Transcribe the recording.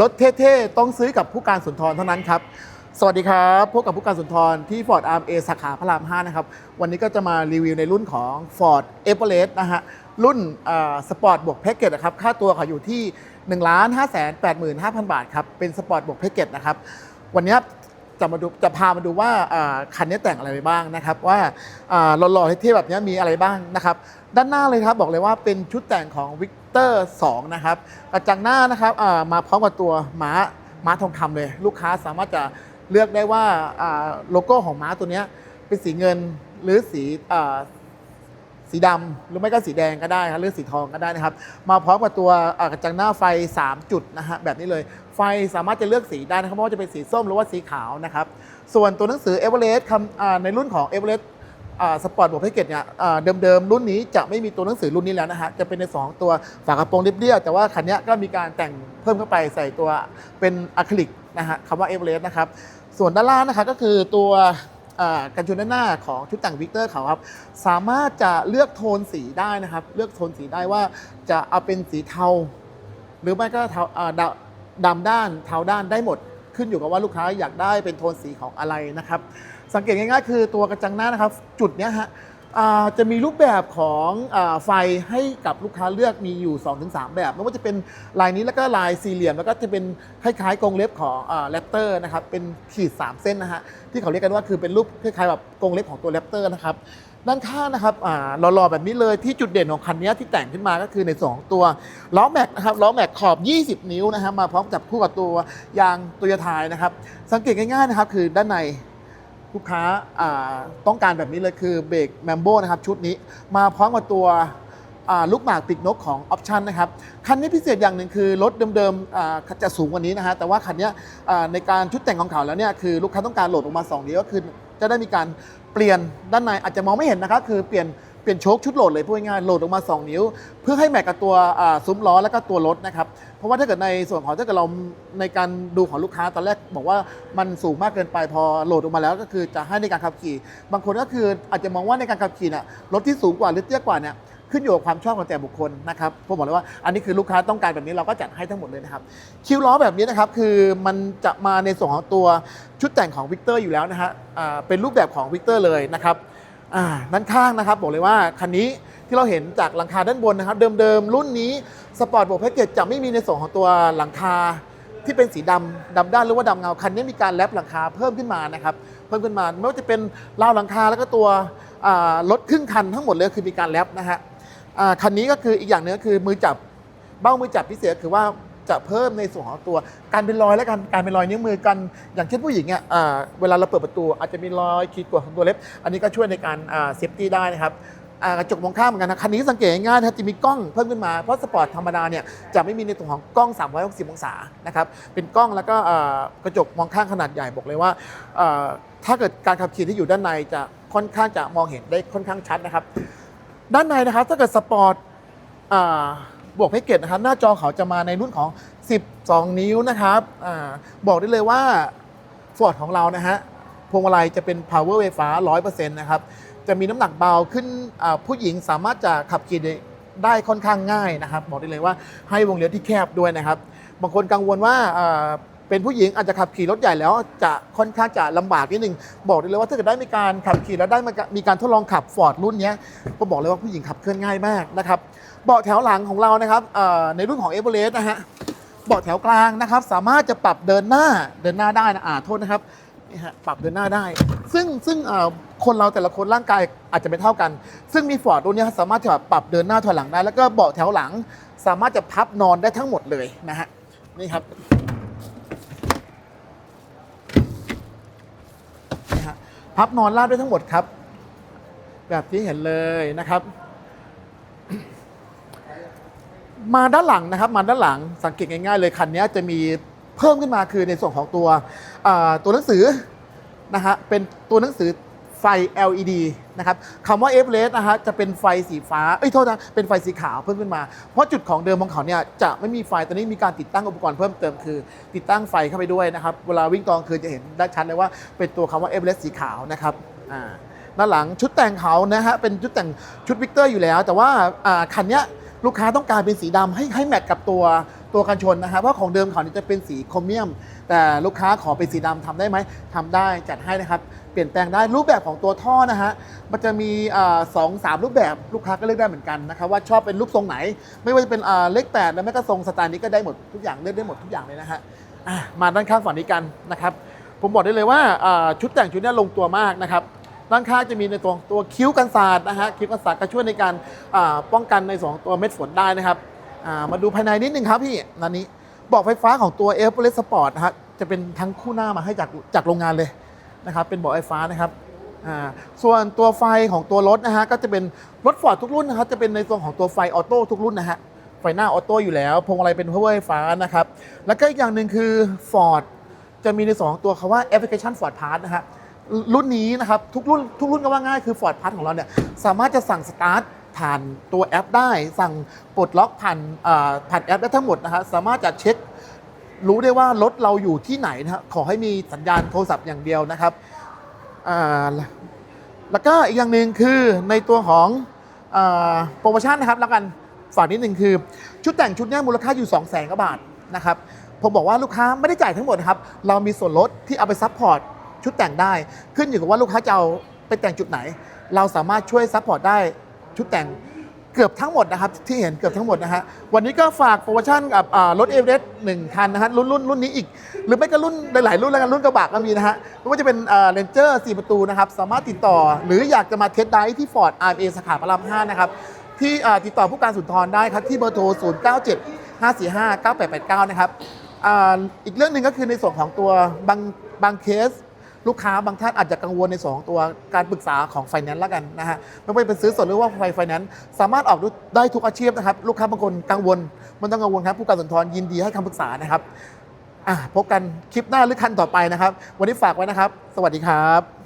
รถเท่ๆ ต้องซื้อกับผู้การสุนทรเท่านั้นครับ สวัสดีครับพบกับผู้การสุนทรที่ Ford Arm A สาขาพระราม 5 นะครับ วันนี้ก็จะมารีวิวในรุ่นของ Ford e v e r e s t นะฮะ รุ่นสปอร์ตบวกแพ็กเกจนะครับ ค่าตัวเขาอยู่ที่ 1 5 8 5 0 0 0 บาทครับ เป็นสปอร์ตบวกแพ็กเกจนะครับ วันนี้จะมาดูจะพามาดูว่าคันนี้แต่งอะไรไปบ้างนะครับ ว่าอ่าหล่อๆเท่ๆแบบนี้มีอะไรบ้างนะครับ ด้านหน้าเลยครับบอกเลยว่าเป็นชุดแต่งของวิก เตอร์2นะครับกระจังหน้านะครับมาพร้อมกับตัวม้าม้าทองคำเลย ลูกค้าสามารถจะเลือกได้ว่าโลโก้ของม้าตัวนี้เป็นสีเงินหรือสีสีดำหรือไม่ก็สีแดงก็ได้ครับหรือสีทองก็ได้นะครับ มาพร้อมกับตัวกระจังหน้าไฟ 3 จุดนะฮะแบบนี้เลย ไฟสามารถจะเลือกสีได้นะครับไม่ว่าจะเป็นสีส้มหรือว่าสีขาวนะครับ ส่วนตัวหนังสือ e v e r e s t คำอ่าในรุ่นของ e v e r e s t ส สปอร์ตบวกแพ็กเกจเนี่ยเดิมๆ รุ่นนี้จะไม่มีตัวหนังสือรุ่นนี้แล้วนะฮะ จะเป็นใน2ตัวฝากระโปรงเรียบๆ แต่ว่าคันนี้ก็มีการแต่งเพิ่มเข้าไปใส่ตัวเป็นอะคริลิกนะฮะคำว่า e v e r e s t นะครับ ส่วนด้านล่างนะครับก็คือตัวกันชนด้านหน้าของชุดแต่งวิกเตอร์เขาครับ สามารถจะเลือกโทนสีได้นะครับ เลือกโทนสีได้ว่าจะเอาเป็นสีเทา หรือไม่ก็เทาดำด้านเทาด้านได้หมด ขึ้นอยู่กับว่าลูกค้าอยากได้เป็นโทนสีของอะไรนะครับ สังเกตง่ายๆ คือตัวกระจังหน้านะครับ จุดเนี้ยฮะจะมีรูปแบบของอไฟให้กับลูกค้าเลือกมีอยู่ 2-3 แบบไม่ว่าจะเป็นลายนี้แล้วก็ลายสี่เหลี่ยม แล้วก็จะเป็นคล้ายๆกรงเล็บของแรปเตอร์นะครับเป็นขีด 3 เส้นนะฮะที่เขาเรียกกันว่าคือเป็นรูปคล้ายๆแบบกรงเล็บของตัวแรปเตอร์นะครับ ด้านข้างนะครับหล่อๆแบบนี้เลยที่จุดเด่นของคันนี้ที่แต่งขึ้นมาก็คือใน2ตัวล้อแม็กนะครับล้อแม็กขอบ 20 นิ้วนะครับมาพร้อมจับคู่กับตัวยางตัวยทายนะครับ สังเกตง่ายๆนะครับคือด้านในลูกค้าาต้องการแบบนี้เลยคือเบรกแมมโบนะครับชุดนี้มาพร้อมกับตัวลูกหมากปีกนกของออปชันนะครับ คันนี้พิเศษอย่างหนึ่งคือรถเดิมๆจะสูงกว่านี้นะฮะแต่ว่าคันนี้ในการชุดแต่งของเขาแล้วเนี่ยคือลูกค้าต้องการโหลดออกมา 2นิ้วก็คือ จะได้มีการเปลี่ยนด้านในอาจจะมองไม่เห็นนะครับคือเปลี่ยนเปลี่ยนโชคชุดโหลดเลยพูดง่ายๆโหลดออกมา 2 นิ้ว เพื่อให้แมทกับตัวซุ้มล้อแล้วก็ตัวรถนะครับเพราะว่าถ้าเกิดในส่วนของถ้าเกิดเราในการดูของลูกค้าตอนแรกบอกว่ามันสูงมากเกินไปพอโหลดออกมาแล้วก็คือจะให้ในการขับขี่ บางคนก็คืออาจจะมองว่าในการขับขี่น่ะรถที่สูงกว่าหรือเตี้ยกว่าเนี่ย ขึ้นอยู่กับความชอบของแต่บุคคลนะครับผมบอกเลยว่าอันนี้คือลูกค้าต้องการแบบนี้เราก็จัดให้ทั้งหมดเลยนะครับ คิวล้อแบบนี้นะครับคือมันจะมาในส่วนของตัวชุดแต่งของวิกเตอร์อยู่แล้วนะฮะเป็นรูปแบบของวิกเตอร์เลยนะครับอ่าด้านข้างนะครับบอกเลยว่าคันนี้ที่เราเห็นจากหลังคาด้านบนนะครับเดิมๆรุ่นนี้สปอร์ตบวกแพ็กเกจจะไม่มีในส่วนของตัวหลังคาที่เป็นสีดำดำด้านหรือว่าดำเงาคันนี้มีการแลปหลังคาเพิ่มขึ้นมานะครับเพิ่มขึ้นมาไม่ว่าจะเป็นราวหลังคาแล้วก็ตัวรถครึ่งคันทั้งหมดเลยคือมีการแลปนะฮะ คันนี้ก็คืออีกอย่างหนึงก็คือมือจับเบ้ามือจับพิเศษคือว่าจะเพิ่มในส่วนของตัวการเป็นรอยและกันการเป็นรอยนิ้วมือกัน อย่างเช่นผู้หญิงอะอ่าเวลาเราเปิดประตู อาจจะมีรอยขีดข่วนของตัวเล็บ อันนี้ก็ช่วยในการเซฟตี้ได้นะครับกระจกมองข้ามเหมือนกันนะคันนี้สังเกตง่ายนะครับจะมีกล้องเพิ่มขึ้นมาเพราะสปอร์ตธรรมดาเนี่ยจะไม่มีในตัวของกล้อง 360 องศานะครับเป็นกล้องแล้วก็กระจกมองข้างขนาดใหญ่บอกเลยว่า ถ้าเกิดการขับขี่ที่อยู่ด้านในจะค่อนข้างจะมองเห็นได้ค่อนข้างชัดนะครับ ด้านในนะครับถ้าเกิดสปอร์ตบวกแพ็กเกจนะครับหน้าจอเขาจะมาในรุ่นของ 12 นิ้วนะครับอบอกได้เลยว่า Ford ของเรานะฮะพวงมาลัยจะเป็น power ไฟฟ้า 100%นะครับจะมีน้ำหนักเบาขึ้นผู้หญิงสามารถจะขับขี่ได้ค่อนข้างง่ายนะครับ บอกได้เลยว่าให้วงเลี้ยวที่แคบด้วยนะครับ บางคนกังวลว่า เป็นผู้หญิงอาจจะขับขี่รถใหญ่แล้วจะค่อนข้างจะลำบากนิดนึงบอกได้เลยว่าถ้าเกิดได้มีการขับขี่แล้วได้มีการทดลองขับฟอร์ดรุ่นนี้ก็บอกเลยว่าผู้หญิงขับเคลื่อนง่ายมากนะครับเบาะแถวหลังของเรานะครับในรุ่นของเอเวอเรสต์นะฮะเบาะแถวกลางนะครับ สามารถจะปรับเดินหน้าเดินหน้าได้นะอ่าโทษนะครับนี่ฮะปรับเดินหน้าได้ ซึ่งซึ่งคนเราแต่ละคนร่างกายอาจจะไม่เท่ากัน ซึ่งมีฟอร์ดรุ่นนี้สามารถจะปรับเดินหน้าถอยหลังได้ แล้วก็เบาะแถวหลัง สามารถจะพับนอนได้ทั้งหมดเลยนะฮะนี่ครับ นะฮะ พับนอนราบได้ทั้งหมดครับ แบบที่เห็นเลยนะครับ มาด้านหลังนะครับ มาด้านหลังสังเกตง่ายๆเลยคันนี้จะมีเพิ่มขึ้นมาคือในส่วนของตัวตัวหนังสือนะฮะเป็นตัวหนังสือ ฟ LED นะครับคำว่า e v e r e s t นะฮะจะเป็นไฟสีฟ้าเอ้ยโทษนะเป็นไฟสีขาวเพิ่มขึ้นมา เพราะจุดของเดิมของเขาเนี่ยจะไม่มีไฟตอนนี้มีการติดตั้งอุปกรณ์เพิ่มเติมคือ ติดตั้งไฟเข้าไปด้วยนะครับเวลาวิ่งตอนคืนจะเห็นได้ชัดเลยว่าเป็นตัวคำว่า e v e r e s t สีขาวนะครับอ่าด้านหลังชุดแต่งเขานะฮะเป็นชุดแต่งชุดวิกเตอร์อยู่แล้ว แต่ว่าอ่าคันเนี้ยลูกค้าต้องการเป็นสีดำให้ให้แมทกับตัวตัวกันชนนะฮะเพราะของเดิมเขาเนี่ยจะเป็นสีโครเมียม แต่ลูกค้าขอเป็นสีดำทำได้ไหมทำได้จัดให้นะครับ เปลี่ยนแปลงได้รูปแบบของตัวท่อนะฮะมันจะมีสองสามรูปแบบลูกค้าก็เลือกได้เหมือนกันนะครับว่าชอบเป็นรูปทรงไหน ไม่ว่าจะเป็นเลขแปดแล้วแม้ก็ทรงสไตล์นี้ก็ได้หมดทุกอย่างเลือกได้หมดทุกอย่างเลยนะฮะมาด้านข้างฝั่งนี้กันนะครับผมบอกได้เลยว่าชุดแต่งชุดนี้ลงตัวมากนะครับด้านข้างจะมีในตัวตัวคิ้วกันศาสตร์นะฮะคิ้วกันศาสตร์ก็ช่วยในการป้องกันในสองตัวเม็ดฝนได้นะครับมาดูภายในนิดนึงครับพี่นันนี้บอกไฟฟ้าของตัว a i r p o l e s Sport นะฮะจะเป็นทั้งคู่หน้ามาให้จากจากโรงงานเลย นะครับเป็นเบอกไฟฟ้านะครับอ่าส่วนตัวไฟของตัวรถนะฮะก็จะเป็นรถฟอร์ดทุกรุ่นนะครับจะเป็นในตัวนของตัวไฟออโต้ทุกรุ่นนะฮะไฟหน้าออโต้อยู่แล้วพวงมาลัยเป็นพวเวอร์ไฟฟ้านะครับแล้วก็อีกอย่างหนึ่งคือ Ford จะมีในสองตัวคาว่าแอปพลิเคชัน Ford Pass นะฮะรุ่นนี้นะครับทุกรุ่นทุกรุ่นก็ว่าง่ายคือ Ford Pass ของเราเนี่ยสามารถจะสั่งสตาร์ทผ่านตัวแอปได้ สั่งปลดล็อกผ่านผ่านแอปได้ทั้งหมดนะฮะสามารถจะเช็ค รู้ได้ว่ารถเราอยู่ที่ไหนนะฮะขอให้มีสัญญาณโทรศัพท์อย่างเดียวนะครับแล้วก็อีกอย่างหนึ่งคือในตัวของอโปรโมชั่นนะครับแล้วกันฝากนิดหนึ่งคือ ชุดแต่งชุดนี้มูลค่าอยู่ 2 0 0แสนกว่าบาทนะครับผมบอกว่าลูกค้าไม่ได้จ่ายทั้งหมดนะครับเรามีส่วนลดที่เอาไปซัพพอร์ตชุดแต่งได้ ขึ้นอยู่กับว่าลูกค้าจะเอาไปแต่งจุดไหน เราสามารถช่วยซัพพอร์ตได้ชุดแต่ง เกือบทั้งหมดนะครับที่เห็นเกือบทั้งหมดนะฮะวันนี้ก็ฝากโปรโมชั่นกับรถเอเวอเรสต์หนึ่งคันนะฮะรุ่นรุ่นรุ่นนี้อีก หรือไม่ก็รุ่นหลายรุ่นแล้วกันรุ่นกระบะก็มีนะฮะไม่ว่าจะเป็นเรนเจอร์4ประตูนะครับสามารถติดต่อ หรืออยากจะมาเทสไดที่ Ford RMA สาขาพระราม5นะครับที่ติดต่อผู้การสุนทรได้ครับที่เบอร์โทร0 9 7 5 4 5 9 8 8 9 นะครับอีกเรื่องหนึ่งก็คือในส่วนของตัวบางบางเคส ลูกค้าบางท่านอาจจะกังวลใน2ตัวการปรึกษาของไฟแนนซ์แล้วกันนะฮะไม่ว่าจะเป็นซื้อสดหรือว่าไฟไฟแนนซ์สามารถออกได้ทุกอาชีพนะครับ ลูกค้าบางคนกังวลมันต้องกังวลครับผู้การสุนทรยินดีให้คำปรึกษานะครับอะพบกันคลิปหน้าหรือคันต่อไปนะครับ วันนี้ฝากไว้นะครับ สวัสดีครับ